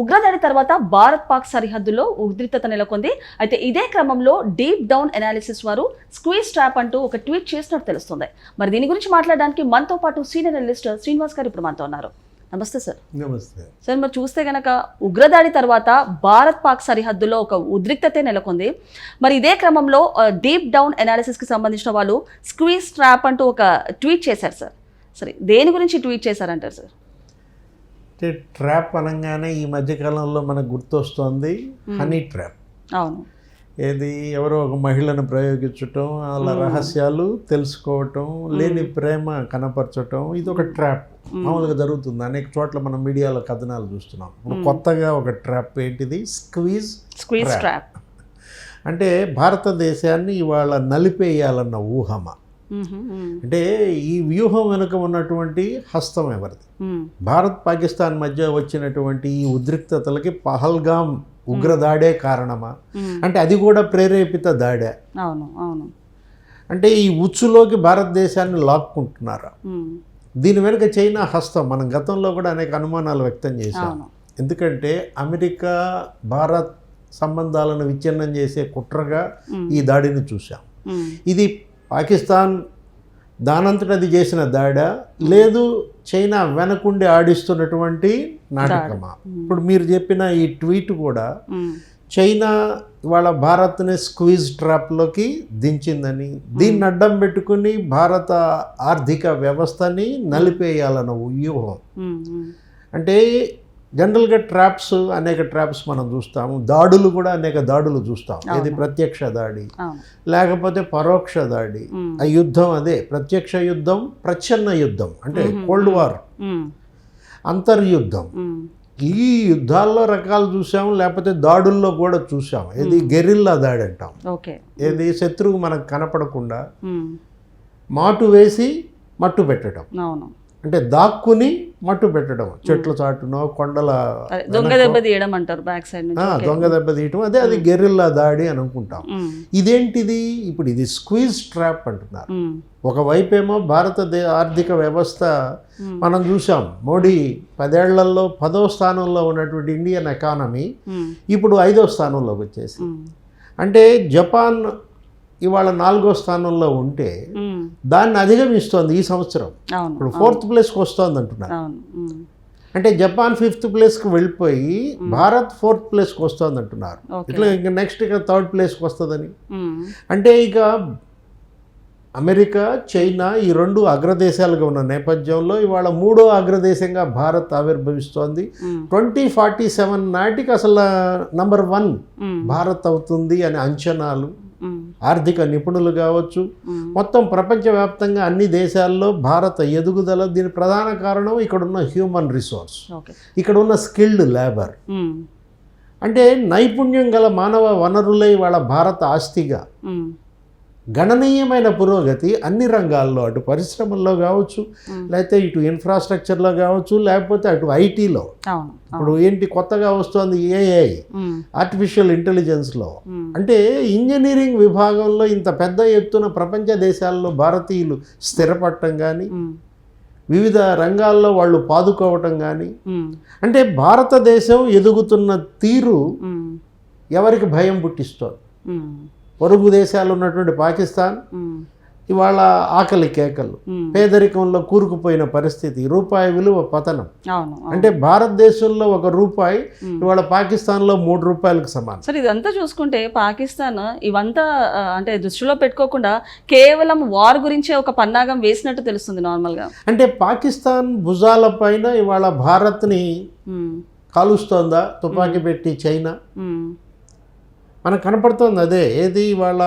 ఉగ్రదాడి తర్వాత భారత్ పాక్ సరిహద్దులో ఉద్రిక్తత నెలకొంది. అయితే ఇదే క్రమంలో డీప్ డౌన్ అనాలిసిస్ వారు స్క్వీజ్ ట్రాప్ అంటూ ఒక ట్వీట్ చేసినట్టు తెలుస్తుంది. మరి దీని గురించి మాట్లాడడానికి మనతో పాటు సీనియర్ అనలిస్ట్ శ్రీనివాస్ గారు ఇప్పుడు మనతో ఉన్నారు. నమస్తే సార్. నమస్తే. సార్ మరి చూస్తే గనక ఉగ్రదాడి తర్వాత భారత్ పాక్ సరిహద్దులో ఒక ఉద్రిక్తతే నెలకొంది. మరి ఇదే క్రమంలో డీప్ డౌన్ అనాలిసిస్కి సంబంధించిన వాళ్ళు స్క్వీజ్ ట్రాప్ అంటూ ఒక ట్వీట్ చేశారు సార్. సరే దేని గురించి ట్వీట్ చేశారంటారు సార్? అంటే ట్రాప్ అనగానే ఈ మధ్యకాలంలో మనకు గుర్తొస్తోంది హనీ ట్రాప్. అవును. ఏది? ఎవరో ఒక మహిళను ప్రయోగించటం వాళ్ళ రహస్యాలు తెలుసుకోవటం లేని ప్రేమ కనపరచటం ఇది ఒక ట్రాప్ మామూలుగా జరుగుతుంది. అనేక చోట్ల మనం మీడియాలో కథనాలు చూస్తున్నాం. ఇప్పుడు కొత్తగా ఒక ట్రాప్ ఏంటిది? Squeeze squeeze trap. అంటే భారతదేశాన్ని ఇవాళ నలిపేయాలన్న ఊహమ అంటే ఈ వ్యూహం వెనుక ఉన్నటువంటి హస్తం ఎవరిది? భారత్ పాకిస్తాన్ మధ్య వచ్చినటువంటి ఈ ఉద్రిక్తతలకి పహల్గాం ఉగ్రదాడే కారణమా? అంటే అది కూడా ప్రేరేపిత దాడే. అవును అవును. అంటే ఈ ఉచ్చులోకి భారతదేశాన్ని లాక్కుంటున్నారా? దీని వెనుక చైనా హస్తం. మనం గతంలో కూడా అనేక అనుమానాలు వ్యక్తం చేశాం. ఎందుకంటే అమెరికా భారత్ సంబంధాలను విచ్ఛిన్నం చేసే కుట్రగా ఈ దాడిని చూసాం ఇది పాకిస్తాన్ దానంతట అది చేసిన దాడా లేదు చైనా వెనకుండి ఆడిస్తున్నటువంటి నాటకమా? ఇప్పుడు మీరు చెప్పిన ఈ ట్వీట్ కూడా చైనా ఇవాళ భారత్ని స్క్వీజ్ ట్రాప్లోకి దించిందని దీన్ని అడ్డం పెట్టుకుని భారత ఆర్థిక వ్యవస్థని నలిపేయాలన్న వ్యూహం. అంటే జనరల్గా ట్రాప్స్ అనేక ట్రాప్స్ మనం చూస్తాము. దాడులు కూడా అనేక దాడులు చూస్తాం ఇది ప్రత్యక్ష దాడి లేకపోతే పరోక్ష దాడి. ఆ యుద్ధం అదే ప్రత్యక్ష యుద్ధం ప్రచ్ఛన్న యుద్ధం అంటే కోల్డ్ వార్ అంతర్యుద్ధం. ఈ యుద్ధాల్లో రకాలు చూసాం లేకపోతే దాడుల్లో కూడా చూసాం ఏది గెరిల్లా దాడి అంటాం. ఏది శత్రువు మనకు కనపడకుండా మాటు వేసి మట్టు పెట్టడం. అవును. అంటే దాక్కుని మట్టు పెట్టడం. చెట్ల చాటునో కొండల దొంగ దెబ్బ తీయడం అంటారు బ్యాక్ సైడ్ దొంగ దెబ్బ తీయటం. అదే అది గెరిల్లా దాడి అని అనుకుంటాం. ఇదేంటిది? ఇప్పుడు ఇది స్క్వీజ్ ట్రాప్ అంటున్నారు. ఒకవైపేమో భారతదేశ ఆర్థిక వ్యవస్థ. మనం చూసాం మోడీ పదేళ్ళలో పదో స్థానంలో ఉన్నటువంటి ఇండియన్ ఎకానమీ ఇప్పుడు ఐదో స్థానంలోకి వచ్చేసి అంటే జపాన్ ఇవాళ నాలుగో స్థానంలో ఉంటే దాన్ని అధిగమిస్తోంది ఈ సంవత్సరం. ఇప్పుడు ఫోర్త్ ప్లేస్కి వస్తోంది అంటున్నారు. అంటే జపాన్ ఫిఫ్త్ ప్లేస్కి వెళ్ళిపోయి భారత్ ఫోర్త్ ప్లేస్కి వస్తోంది అంటున్నారు. ఇట్లా ఇంకా నెక్స్ట్ ఇక థర్డ్ ప్లేస్కి వస్తుందని. అంటే ఇక అమెరికా చైనా ఈ రెండు అగ్రదేశాలుగా ఉన్న నేపథ్యంలో ఇవాళ మూడో అగ్రదేశంగా భారత్ ఆవిర్భవిస్తోంది. ట్వంటీ ఫార్టీ సెవెన్ నాటికి అసలు నంబర్ వన్ భారత్ అవుతుంది అనే అంచనాలు ఆర్థిక నిపుణులు కావచ్చు. మొత్తం ప్రపంచవ్యాప్తంగా అన్ని దేశాల్లో భారత ఎదుగుదల దీని ప్రధాన కారణం ఇక్కడ ఉన్న హ్యూమన్ రిసోర్స్ ఇక్కడ ఉన్న స్కిల్డ్ లేబర్ అంటే నైపుణ్యం గల మానవ వనరులే వాళ్ళ భారత ఆస్తిగా. గణనీయమైన పురోగతి అన్ని రంగాల్లో అటు పరిశ్రమల్లో కావచ్చు. లేకపోతే ఇటు ఇన్ఫ్రాస్ట్రక్చర్లో కావచ్చు లేకపోతే అటు ఐటీలో. ఇప్పుడు ఏంటి కొత్తగా వస్తుంది ఏఐ ఆర్టిఫిషియల్ ఇంటెలిజెన్స్లో అంటే ఇంజనీరింగ్ విభాగంలో ఇంత పెద్ద ఎత్తున ప్రపంచ దేశాల్లో భారతీయులు స్థిరపడటం కానీ వివిధ రంగాల్లో వాళ్ళు పాదుకోవటం కానీ అంటే భారతదేశం ఎదుగుతున్న తీరు ఎవరికి భయం పుట్టిస్తోంది? పొరుగు దేశాలు ఉన్నటువంటి పాకిస్తాన్ ఇవాళ ఆకలి కేకలు పేదరికంలో కూరుకుపోయిన పరిస్థితి రూపాయి విలువ పతనం. అంటే భారతదేశంలో ఒక రూపాయి. ఇవాళ పాకిస్తాన్లో మూడు రూపాయలకు సమానం. సరే ఇదంతా చూసుకుంటే పాకిస్తాన్ ఇవంతా అంటే దృష్టిలో పెట్టుకోకుండా కేవలం వార్ గురించే ఒక పన్నాగం వేసినట్టు తెలుస్తుంది నార్మల్గా. అంటే పాకిస్తాన్ భుజాల పైన ఇవాళ భారత్ని కాలుస్తోందా? తుపాకీ పెట్టి చైనా? మనకు కనపడుతోంది అదే. ఏది ఇవాళ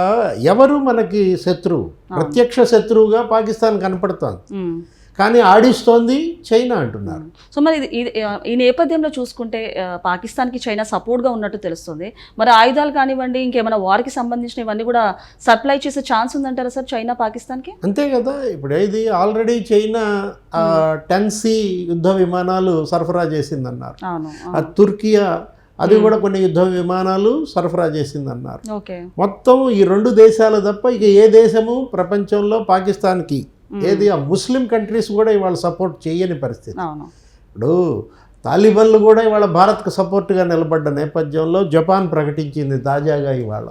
ఎవరు మనకి శత్రువు? ప్రత్యక్ష శత్రువుగా పాకిస్తాన్ కనపడుతోంది. కానీ ఆడిస్తోంది చైనా అంటున్నారు. సో మరి ఈ నేపథ్యంలో చూసుకుంటే పాకిస్తాన్కి చైనా సపోర్ట్గా ఉన్నట్టు తెలుస్తుంది. మరి ఆయుధాలు కానివ్వండి ఇంకేమైనా వార్కి సంబంధించిన ఇవన్నీ కూడా సప్లై చేసే ఛాన్స్ ఉందంటారా సార్ చైనా పాకిస్తాన్కి? అంతే కదా. ఇప్పుడు ఇది ఆల్రెడీ చైనా టెన్ సి యుద్ధ విమానాలు సరఫరా చేసిందన్నారు. తుర్కియా అది కూడా కొన్ని యుద్ధ విమానాలు సరఫరా చేసిందన్నారు. మొత్తం ఈ రెండు దేశాలు తప్ప ఇక ఏ దేశము ప్రపంచంలో పాకిస్తాన్కి? ఏది? ఆ ముస్లిం కంట్రీస్ కూడా ఇవాళ సపోర్ట్ చేయని పరిస్థితి. ఇప్పుడు తాలిబన్లు కూడా ఇవాళ భారత్కు సపోర్ట్గా నిలబడ్డ నేపథ్యంలో జపాన్ ప్రకటించింది తాజాగా ఇవాళ.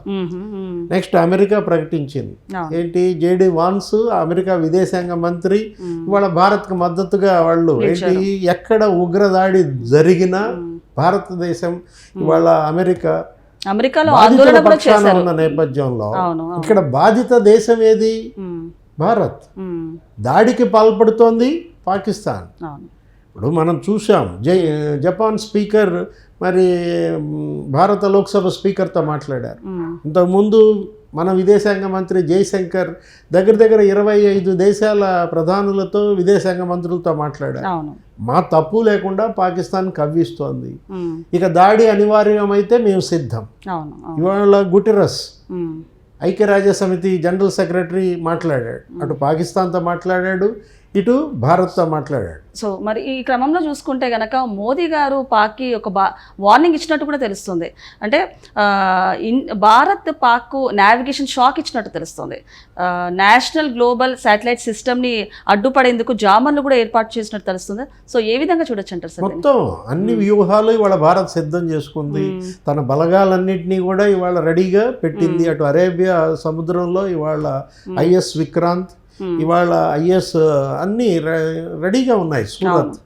నెక్స్ట్ అమెరికా ప్రకటించింది. ఏంటి? జేడి వాన్స్ అమెరికా విదేశాంగ మంత్రి ఇవాళ భారత్కు మద్దతుగా వాళ్ళు ఏంటి? ఎక్కడ ఉగ్రదాడి జరిగినా భారతదేశం ఇవాళ అమెరికా అమెరికాలో ఆందోళన ఉన్న నేపథ్యంలో. ఇక్కడ బాధిత దేశం ఏది? భారత్. దాడికి పాల్పడుతోంది పాకిస్తాన్. ఇప్పుడు మనం చూసాం జై జపాన్ స్పీకర్ మరి భారత లోక్సభ స్పీకర్తో మాట్లాడారు. ఇంతకుముందు మన విదేశాంగ మంత్రి జయశంకర్ దగ్గర దగ్గర ఇరవై ఐదు దేశాల ప్రధానులతో విదేశాంగ మంత్రులతో మాట్లాడారు. మా తప్పు లేకుండా పాకిస్తాన్ కవ్విస్తోంది. ఇక దాడి అనివార్యమైతే మేము సిద్ధం. ఇవాళ గుటెరస్ ఐక్యరాజ్య సమితి జనరల్ సెక్రటరీ మాట్లాడాడు. అటు పాకిస్తాన్తో మాట్లాడాడు ఇటు భారత్తో మాట్లాడాడు. సో మరి ఈ క్రమంలో చూసుకుంటే గనక మోదీ గారు పాక్కి ఒక బా వార్నింగ్ ఇచ్చినట్టు కూడా తెలుస్తుంది. అంటే ఇన్ భారత్ పాక్కు నావిగేషన్ షాక్ ఇచ్చినట్టు తెలుస్తుంది. నేషనల్ గ్లోబల్ శాటిలైట్ సిస్టమ్ని అడ్డుపడేందుకు జామర్లు కూడా ఏర్పాటు చేసినట్టు తెలుస్తుంది. సో ఏ విధంగా చూడొచ్చు అంటారు సార్? మొత్తం అన్ని వ్యూహాలు ఇవాళ భారత్ సిద్ధం చేసుకుంది. తన బలగాలన్నింటినీ కూడా ఇవాళ రెడీగా పెట్టింది. అటు అరేబియా సముద్రంలో ఇవాళ ఐఎస్ విక్రాంత్ ఇవాళ ఐఎస్ అన్నీ రెడీగా ఉన్నాయి. సూరత్.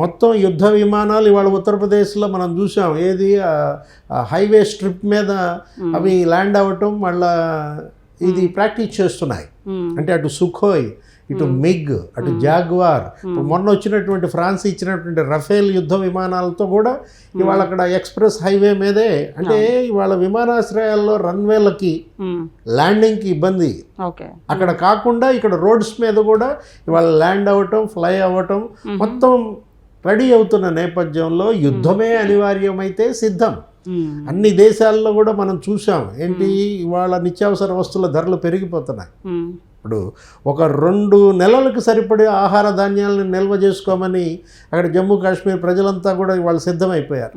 మొత్తం యుద్ధ విమానాలు ఇవాళ ఉత్తరప్రదేశ్లో మనం చూసాం ఏది? హైవే స్ట్రిప్ మీద అవి ల్యాండ్ అవ్వటం మళ్ళా ఇది ప్రాక్టీస్ చేస్తున్నాయి. అంటే అటు సుఖోయ్ ఇటు మిగ్ అటు జాగ్వార్. మొన్న వచ్చినటువంటి ఫ్రాన్స్ ఇచ్చినటువంటి రఫేల్ యుద్ధ విమానాలతో కూడా ఇవాళ అక్కడ ఎక్స్ప్రెస్ హైవే మీదే. అంటే ఇవాళ విమానాశ్రయాల్లో రన్వేలకి. ల్యాండింగ్కి ఇబ్బంది. అక్కడ కాకుండా ఇక్కడ రోడ్స్ మీద కూడా ఇవాళ ల్యాండ్ అవ్వటం ఫ్లై అవ్వటం మొత్తం రెడీ అవుతున్న నేపథ్యంలో యుద్ధమే అనివార్యమైతే సిద్ధం. అన్ని దేశాల్లో కూడా మనం చూసాం ఏంటి ఇవాళ నిత్యావసర వస్తువుల ధరలు పెరిగిపోతున్నాయి. ఇప్పుడు ఒక రెండు నెలలకు సరిపడే ఆహార ధాన్యాలను నిల్వ చేసుకోమని అక్కడ జమ్మూ కాశ్మీర్ ప్రజలంతా కూడా ఇవాళ సిద్ధమైపోయారు.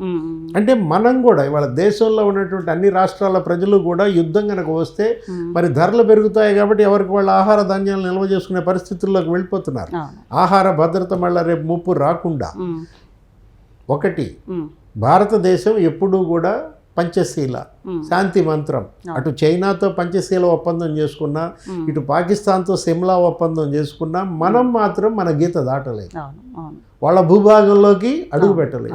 అంటే మనం కూడా ఇవాళ దేశంలో ఉన్నటువంటి అన్ని రాష్ట్రాల ప్రజలు కూడా యుద్ధం కనుక వస్తే మరి ధరలు పెరుగుతాయి కాబట్టి ఎవరికి వాళ్ళ ఆహార ధాన్యాలు నిల్వ చేసుకునే పరిస్థితుల్లోకి వెళ్ళిపోతున్నారు ఆహార భద్రత మళ్ళీ రేపు ముప్పు రాకుండా. ఒకటి. భారతదేశం ఎప్పుడూ కూడా పంచశీల. శాంతి మంత్రం. అటు చైనాతో పంచశీల ఒప్పందం చేసుకున్నా ఇటు పాకిస్తాన్తో సిమ్లా ఒప్పందం చేసుకున్నా మనం మాత్రం మన గీత దాటలేదు. వాళ్ళ భూభాగంలోకి అడుగు పెట్టలేదు.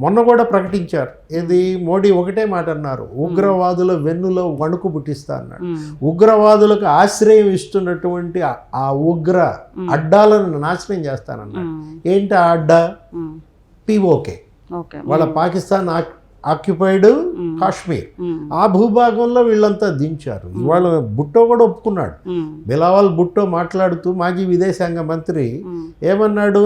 మొన్న కూడా ప్రకటించారు. ఏది? మోడీ ఒకటే మాట అన్నారు. ఉగ్రవాదుల వెన్నులో వణుకు పుట్టిస్తా అన్నాడు. ఉగ్రవాదులకు ఆశ్రయం ఇస్తున్నటువంటి ఆ- ఉగ్ర అడ్డాలను నాశనం చేస్తానన్నాడు. ఏంటి ఆ అడ్డా. PoK okay. వాళ్ళ పాకిస్తాన్ ఆక్యుపైడ్ కాశ్మీర్. ఆ భూభాగంలో వీళ్ళంతా దించారు ఇవాళ బుట్టో కూడా ఒప్పుకున్నాడు. బిలావల్ బుట్టో మాట్లాడుతూ మాజీ విదేశాంగ మంత్రి. ఏమన్నాడు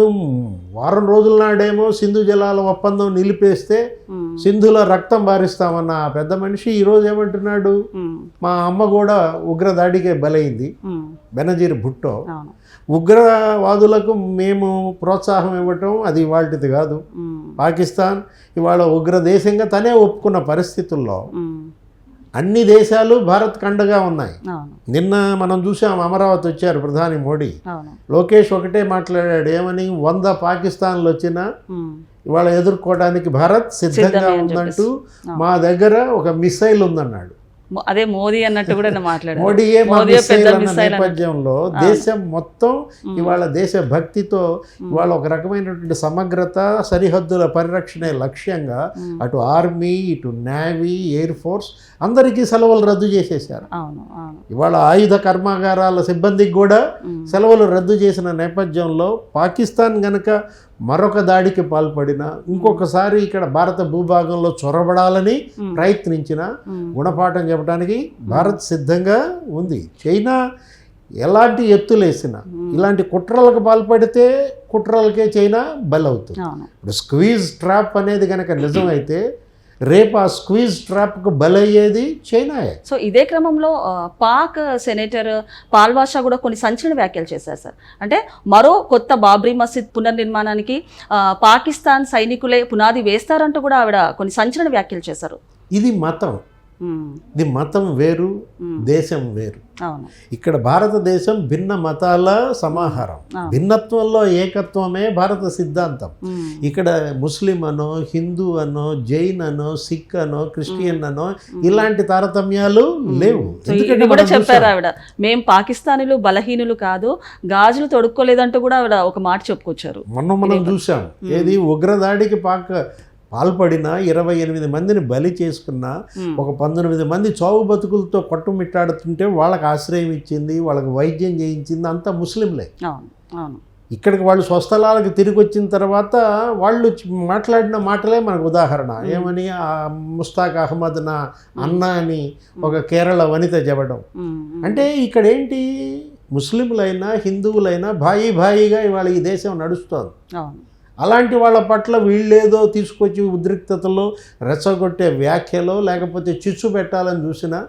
వారం రోజుల నాడేమో సింధు జలాల ఒప్పందం నిలిపేస్తే. సింధులో రక్తం బారిస్తామన్న ఆ పెద్ద మనిషి ఈరోజు ఏమంటున్నాడు. మా అమ్మ కూడా ఉగ్రదాడికే బలైంది. బెనజీర్ భుట్టో ఉగ్రవాదులకు మేము ప్రోత్సాహం ఇవ్వటం అది ఇవాళది కాదు. పాకిస్తాన్ ఇవాళ ఉగ్ర దేశంగా తనే ఒప్పుకున్న పరిస్థితుల్లో. అన్ని దేశాలు భారత్ కండగా ఉన్నాయి. నిన్న మనం చూసాం అమరావతి వచ్చారు ప్రధాని మోడీ. లోకేష్ ఒకటే మాట్లాడాడు ఏమని వంద పాకిస్తాన్లు వచ్చినా. ఇవాళ ఎదుర్కోవడానికి భారత్ సిద్ధంగా ఉందంటూ మా దగ్గర ఒక మిసైల్ ఉందన్నాడు. అదే మోదీ అన్నట్టు కూడా నేను మాట్లాడాను. మోడీయే మా మోదీయే మిసైల్ పెద్ద అన్న మిసైల్ అన్నట్టు. నేపథ్యంలో దేశం మొత్తం ఇవాళ దేశ భక్తితో ఇవాళ ఒక రకమైనటువంటి సమగ్రత సరిహద్దుల పరిరక్షణే లక్ష్యంగా అటు ఆర్మీ ఇటు నేవీ ఎయిర్ ఫోర్స్ అందరికీ సెలవులు రద్దు అవును ఇవాళ ఆయుధ కర్మాగారాల సిబ్బందికి కూడా సెలవులు రద్దు చేసిన నేపథ్యంలో పాకిస్తాన్ గనక మరొక దాడికి పాల్పడిన ఇంకొకసారి ఇక్కడ భారత భూభాగంలో చొరబడాలని ప్రయత్నించిన గుణపాఠం చెప్పడానికి భారత్ సిద్ధంగా ఉంది. చైనా ఎలాంటి ఎత్తులేసిన ఇలాంటి కుట్రలకు పాల్పడితే కుట్రలకే చైనా బలవుతుంది. ఇప్పుడు స్క్వీజ్ ట్రాప్ అనేది కనుక నిజమైతే రేపు ఆ స్క్వీజ్ ట్రాప్కు బలయ్యేది చైనాయే. సో ఇదే క్రమంలో పాక్ సెనేటర్ పాల్వాషా కూడా కొన్ని సంచలన వ్యాఖ్యలు చేశారు సార్. అంటే మరో కొత్త బాబ్రీ మసీద్ పునర్నిర్మాణానికి పాకిస్తాన్ సైనికులే పునాది వేస్తారంటూ కూడా ఆవిడ కొన్ని సంచలన వ్యాఖ్యలు చేశారు. ఇది మతం. ఇది మతం వేరు దేశం వేరు. ఇక్కడ భారతదేశం భిన్న మతాల సమాహారం. భిన్నత్వంలో ఏకత్వమే భారత సిద్ధాంతం. ఇక్కడ ముస్లిం అనో హిందూ అనో జైన్ అనో సిక్ అనో క్రిస్టియన్ అనో ఇలాంటి తారతమ్యాలు లేవు. కూడా చెప్పారు. ఆవిడ. మేం పాకిస్తానీలు బలహీనులు కాదు గాజులు తొడుక్కోలేదంటూ కూడా ఆవిడ ఒక మాట చెప్పుకొచ్చారు. మొన్న మనం చూసాం. ఏది ఉగ్రదాడికి పాక పాల్పడిన ఇరవై ఎనిమిది మందిని బలి చేసుకున్న ఒక పంతొమ్మిది మంది చావు బతుకులతో కొట్టుమిట్టాడుతుంటే వాళ్ళకి ఆశ్రయం ఇచ్చింది వాళ్ళకి వైద్యం చేయించింది అంతా ముస్లింలే. ఇక్కడికి వాళ్ళు స్వస్థలాలకు తిరిగి వచ్చిన తర్వాత వాళ్ళు మాట్లాడిన మాటలే మనకు ఉదాహరణ. ఏమని? ఆ ముస్తాక్ అహ్మద్ నా అన్న అని ఒక కేరళ వనిత చెప్పడం. అంటే ఇక్కడ ఏంటి ముస్లింలైనా హిందువులైనా భాయి భాయిగా ఇవాళ ఈ దేశం నడుస్తోంది. అలాంటి వాళ్ళ పట్ల వీళ్ళేదో తీసుకొచ్చి ఉద్రిక్తతలో రెచ్చగొట్టే వ్యాఖ్యలో లేకపోతే చిచ్చు పెట్టాలని చూసినా.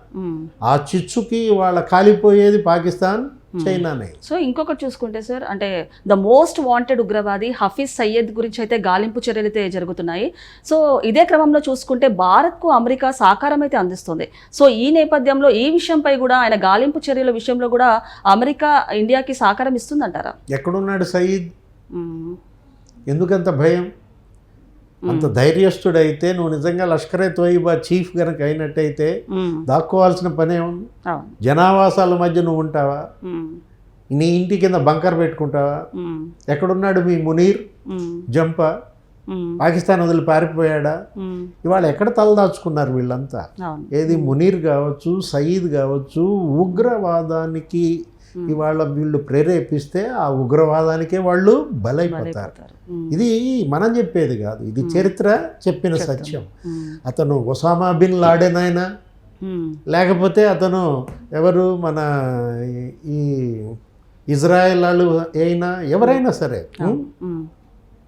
ఆ చిచ్చుకి వాళ్ళ కాలిపోయేది పాకిస్తాన్ చైనానే. సో ఇంకొకటి చూసుకుంటే సార్ అంటే ద మోస్ట్ వాంటెడ్ ఉగ్రవాది హఫీజ్ సయ్యద్ గురించి అయితే గాలింపు చర్యలు అయితే జరుగుతున్నాయి. సో ఇదే క్రమంలో చూసుకుంటే భారత్కు అమెరికా సహకారం అయితే అందిస్తుంది. సో ఈ నేపథ్యంలో ఈ విషయంపై కూడా ఆయన గాలింపు చర్యల విషయంలో కూడా అమెరికా ఇండియాకి సహకారం ఇస్తుందంటారా? ఎక్కడున్నాడు సయీద్ మ్మ్. ఎందుకంత భయం అంత ధైర్యస్తుడైతే నువ్వు నిజంగా లష్కరే తోయిబా చీఫ్ గనక అయినట్టయితే. దాక్కోవాల్సిన పనే ఉంది జనావాసాల మధ్య నువ్వు ఉంటావా. నీ ఇంటి కింద బంకర్ పెట్టుకుంటావా. ఎక్కడున్నాడు మీ మునీర్. జంప. పాకిస్తాన్ వదిలి పారిపోయాడా. ఇవాళ ఎక్కడ తలదాచుకున్నారు వీళ్ళంతా ఏది మునీర్ కావచ్చు సయీద్ కావచ్చు ఉగ్రవాదానికి ఇవాళ వీళ్ళు ప్రేరేపిస్తే ఆ ఉగ్రవాదానికే వాళ్ళు బలైపోతారు. ఇది మనం చెప్పేది కాదు. ఇది చరిత్ర చెప్పిన సత్యం. అతను ఒసామా బిన్ లాడెన్. లేకపోతే అతను ఎవరు? మన ఈ- ఇజ్రాయెల్ వాళ్ళు అయినా ఎవరైనా సరే.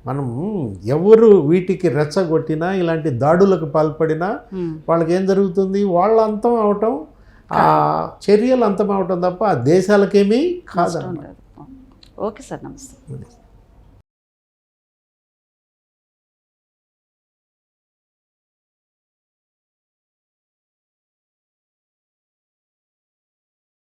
మనం ఎవరు వీటికి రెచ్చగొట్టినా ఇలాంటి దాడులకు పాల్పడినా. వాళ్ళకి ఏం జరుగుతుంది? వాళ్ళ అంతం అవటం ఆ చర్యలు అంతం అవటం తప్ప ఆ దేశాలకేమీ కాదన్నమాట. ఉండదు. ఓకే సార్ నమస్తే.